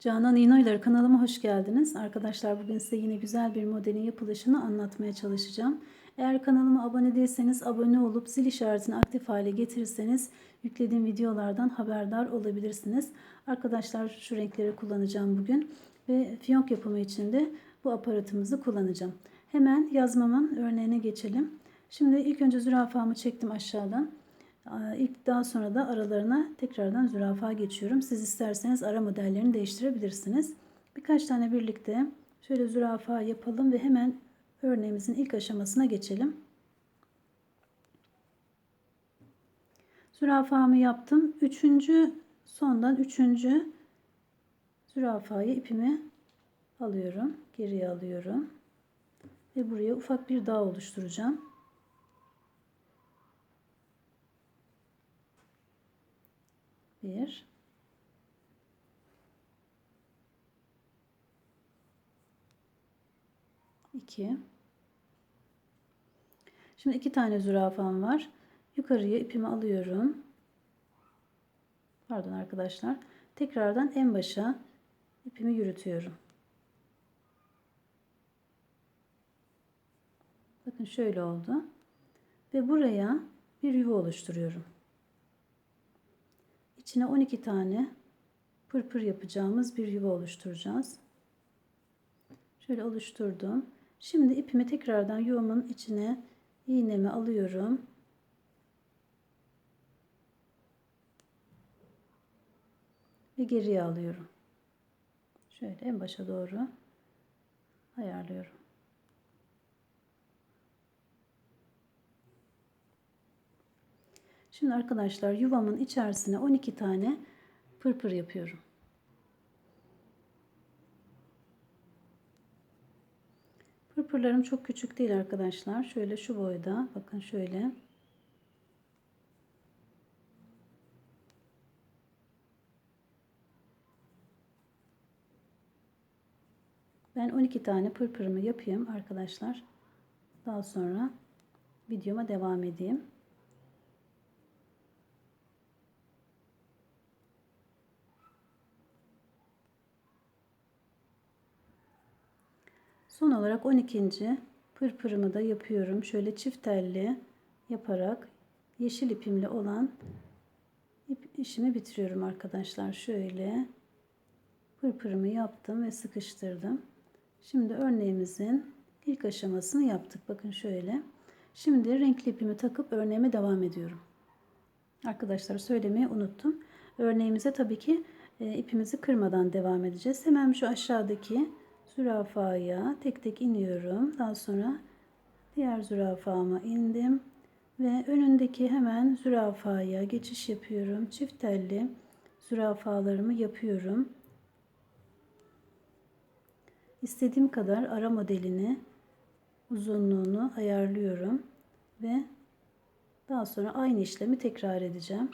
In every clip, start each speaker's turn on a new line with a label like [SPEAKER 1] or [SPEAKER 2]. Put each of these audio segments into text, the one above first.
[SPEAKER 1] Canan İğnoyları kanalıma hoş geldiniz. Arkadaşlar bugün size yine güzel bir modelin yapılışını anlatmaya çalışacağım. Eğer kanalıma abone değilseniz abone olup zil işaretini aktif hale getirirseniz yüklediğim videolardan haberdar olabilirsiniz. Arkadaşlar şu renkleri kullanacağım bugün ve fiyonk yapımı için de bu aparatımızı kullanacağım. Hemen yazmamın örneğine geçelim. Şimdi ilk önce zürafamı çektim aşağıdan. İlk daha sonra da aralarına tekrardan zürafa geçiyorum. Siz isterseniz ara modellerini değiştirebilirsiniz. Birkaç tane birlikte şöyle zürafa yapalım ve hemen örneğimizin ilk aşamasına geçelim. Zürafamı yaptım. Üçüncü sondan üçüncü zürafayı ipimi alıyorum. Geriye alıyorum. Ve buraya ufak bir dağ oluşturacağım. Bir. iki. Şimdi iki tane zürafam var. Yukarıya ipimi alıyorum. Pardon arkadaşlar. Tekrardan en başa ipimi yürütüyorum. Bakın şöyle oldu. Ve buraya bir yuva oluşturuyorum. İçine 12 tane pırpır yapacağımız bir yuva oluşturacağız. Şöyle oluşturdum. Şimdi ipimi tekrardan yuvamın içine iğnemi alıyorum. Ve geriye alıyorum. Şöyle en başa doğru ayarlıyorum. Şimdi arkadaşlar yuvamın içerisine 12 tane pırpır yapıyorum. Pırpırlarım çok küçük değil arkadaşlar. Şöyle şu boyda. Bakın şöyle. Ben 12 tane pırpırımı yapayım arkadaşlar. Daha sonra videoma devam edeyim. Son olarak 12. pırpırımı da yapıyorum. Şöyle çift telli yaparak yeşil ipimle olan ip işimi bitiriyorum arkadaşlar. Şöyle pırpırımı yaptım ve sıkıştırdım. Şimdi örneğimizin ilk aşamasını yaptık. Bakın şöyle. Şimdi renkli ipimi takıp örneğime devam ediyorum. Arkadaşlar söylemeyi unuttum. Örneğimize tabii ki e, ipimizi kırmadan devam edeceğiz. Hemen şu aşağıdaki zürafaya tek tek iniyorum. Daha sonra diğer zürafama indim ve önündeki hemen zürafaya geçiş yapıyorum. Çift telli zürafalarımı yapıyorum. İstediğim kadar ara modelini uzunluğunu ayarlıyorum ve daha sonra aynı işlemi tekrar edeceğim.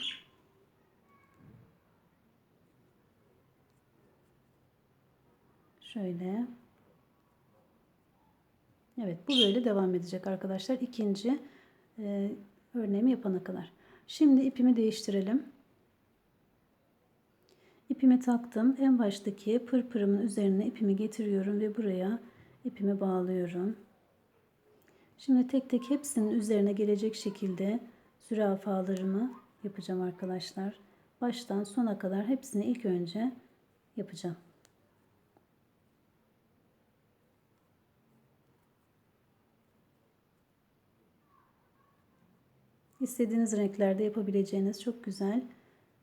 [SPEAKER 1] Şöyle. Evet bu böyle devam edecek arkadaşlar. İkinci e, örneğimi yapana kadar. Şimdi ipimi değiştirelim. İpimi taktım. En baştaki pırpırımın üzerine ipimi getiriyorum ve buraya ipimi bağlıyorum. Şimdi tek tek hepsinin üzerine gelecek şekilde zürafalarımı yapacağım arkadaşlar. Baştan sona kadar hepsini ilk önce yapacağım. İstediğiniz renklerde yapabileceğiniz çok güzel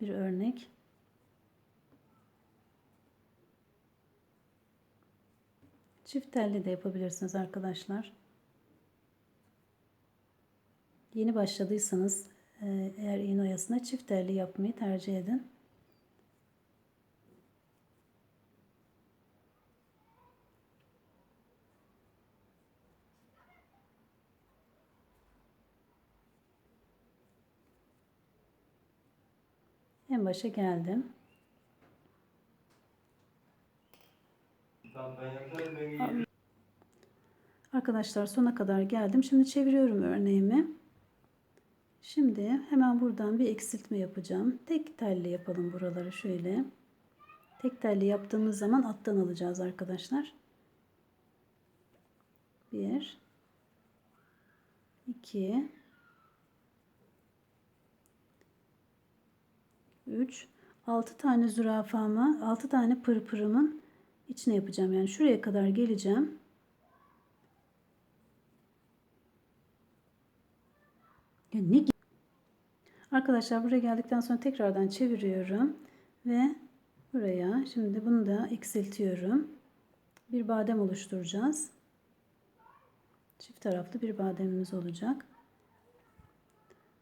[SPEAKER 1] bir örnek. Çift telli de yapabilirsiniz arkadaşlar. Yeni başladıysanız e, eğer iğne oyasına çift telli yapmayı tercih edin. En başa geldim. Arkadaşlar sona kadar geldim. Şimdi çeviriyorum örneğimi. Şimdi hemen buradan bir eksiltme yapacağım. Tek telli yapalım buraları şöyle. Tek telli yaptığımız zaman alttan alacağız arkadaşlar. 1 2 3 6 tane zürafamı 6 tane pırpırımın içine yapacağım. Yani şuraya kadar geleceğim. Ya ne Arkadaşlar buraya geldikten sonra tekrardan çeviriyorum ve buraya şimdi bunu da eksiltiyorum. Bir badem oluşturacağız. Çift taraflı bir bademimiz olacak.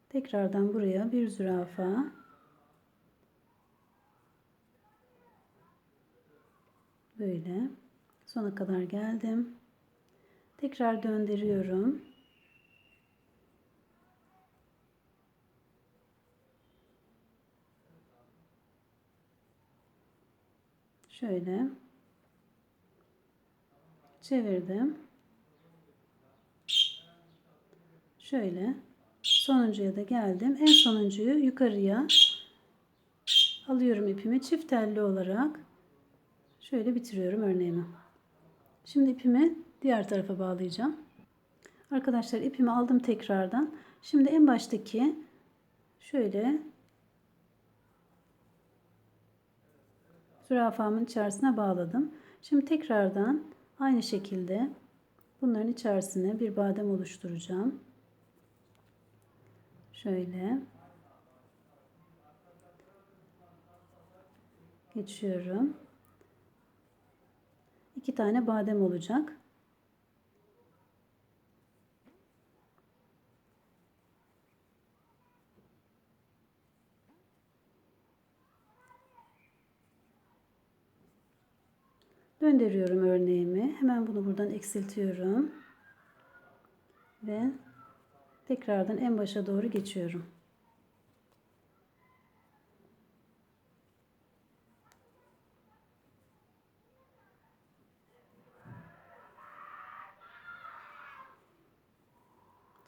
[SPEAKER 1] Tekrardan buraya bir zürafa böyle sona kadar geldim. Tekrar döndürüyorum. Şöyle çevirdim. Şöyle sonuncuya da geldim. En sonuncuyu yukarıya alıyorum ipimi çift telli olarak şöyle bitiriyorum örneğimi. Şimdi ipimi diğer tarafa bağlayacağım. Arkadaşlar ipimi aldım tekrardan. Şimdi en baştaki şöyle zürafamın içerisine bağladım. Şimdi tekrardan aynı şekilde bunların içerisine bir badem oluşturacağım. Şöyle geçiyorum. İki tane badem olacak. Döndürüyorum örneğimi. Hemen bunu buradan eksiltiyorum. Ve tekrardan en başa doğru geçiyorum.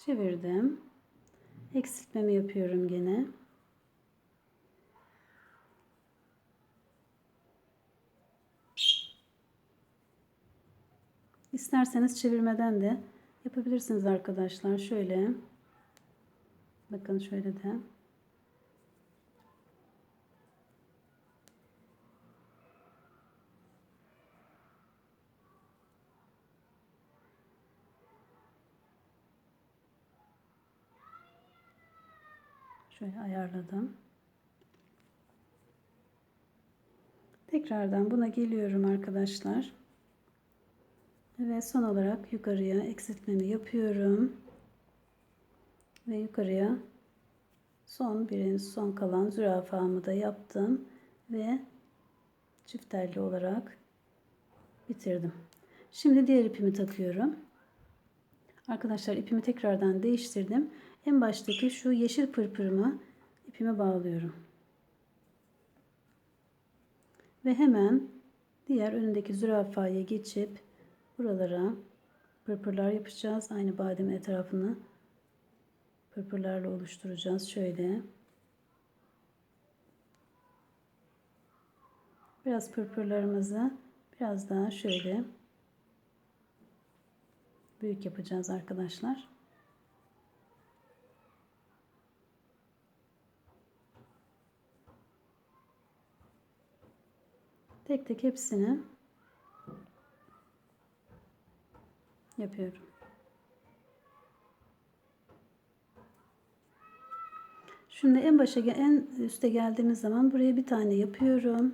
[SPEAKER 1] Çevirdim. Eksiltmemi yapıyorum gene. İsterseniz çevirmeden de yapabilirsiniz arkadaşlar. Şöyle. Bakın şöyle de. Şöyle ayarladım. Tekrardan buna geliyorum arkadaşlar. Ve son olarak yukarıya eksiltmemi yapıyorum. Ve yukarıya son birinci son kalan zürafamı da yaptım. Ve çift telli olarak bitirdim. Şimdi diğer ipimi takıyorum. Arkadaşlar ipimi tekrardan değiştirdim. En baştaki şu yeşil pırpırımı ipime bağlıyorum. Ve hemen diğer önündeki zürafaya geçip buralara pırpırlar yapacağız. Aynı badem etrafını pırpırlarla oluşturacağız. Şöyle. Biraz pırpırlarımızı biraz daha şöyle büyük yapacağız arkadaşlar. Tek tek hepsini yapıyorum. Şimdi en başa en üste geldiğimiz zaman buraya bir tane yapıyorum.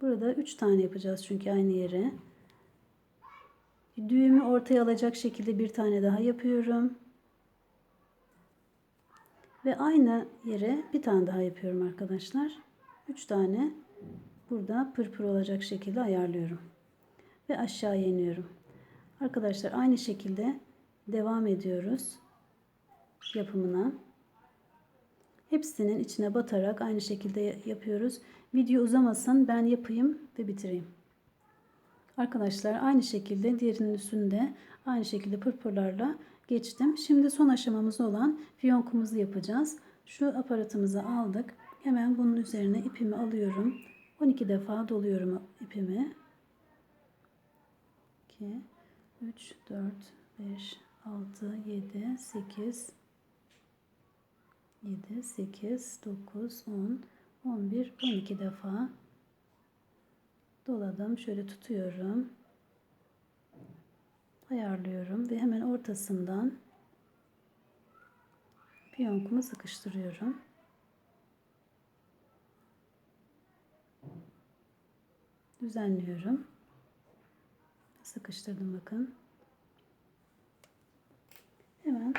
[SPEAKER 1] Burada üç tane yapacağız çünkü aynı yere. Düğümü ortaya alacak şekilde bir tane daha yapıyorum. Ve aynı yere bir tane daha yapıyorum arkadaşlar. Üç tane burada pırpır olacak şekilde ayarlıyorum. Ve aşağı iniyorum. Arkadaşlar aynı şekilde devam ediyoruz yapımına. Hepsinin içine batarak aynı şekilde yapıyoruz. Video uzamasın ben yapayım ve bitireyim. Arkadaşlar aynı şekilde diğerinin üstünde aynı şekilde pırpırlarla geçtim. Şimdi son aşamamız olan fiyonkumuzu yapacağız. Şu aparatımızı aldık. Hemen bunun üzerine ipimi alıyorum 12 defa doluyorum ipimi. 2 3 4 5 6 7 8 7 8 9 10 11 12 defa doladım. Şöyle tutuyorum. Ayarlıyorum ve hemen ortasından piyonkumu sıkıştırıyorum. Düzenliyorum. Sıkıştırdım bakın. Hemen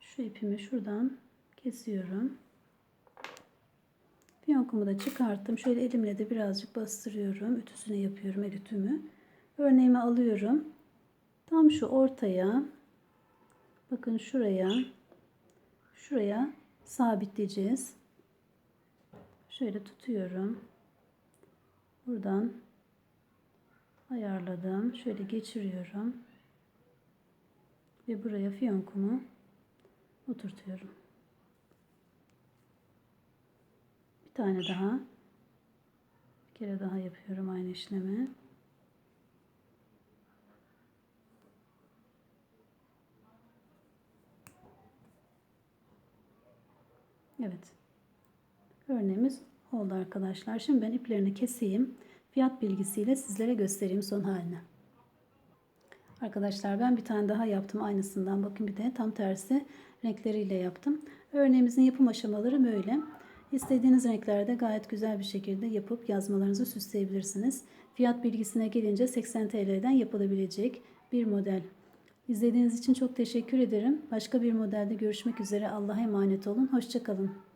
[SPEAKER 1] şu ipimi şuradan kesiyorum. Piyonkumu da çıkarttım. Şöyle elimle de birazcık bastırıyorum. Ütüsüne yapıyorum el ütümü. Örneğimi alıyorum. Tam şu ortaya bakın şuraya şuraya sabitleyeceğiz. Şöyle tutuyorum. Buradan ayarladım. Şöyle geçiriyorum. Ve buraya fiyonkumu oturtuyorum. Bir tane daha. Bir kere daha yapıyorum aynı işlemi. Evet. Örneğimiz oldu arkadaşlar. Şimdi ben iplerini keseyim. Fiyat bilgisiyle sizlere göstereyim son halini. Arkadaşlar ben bir tane daha yaptım aynısından. Bakın bir de tam tersi renkleriyle yaptım. Örneğimizin yapım aşamaları böyle. İstediğiniz renklerde gayet güzel bir şekilde yapıp yazmalarınızı süsleyebilirsiniz. Fiyat bilgisine gelince 80 TL'den yapılabilecek bir model. İzlediğiniz için çok teşekkür ederim. Başka bir modelde görüşmek üzere. Allah'a emanet olun. Hoşçakalın.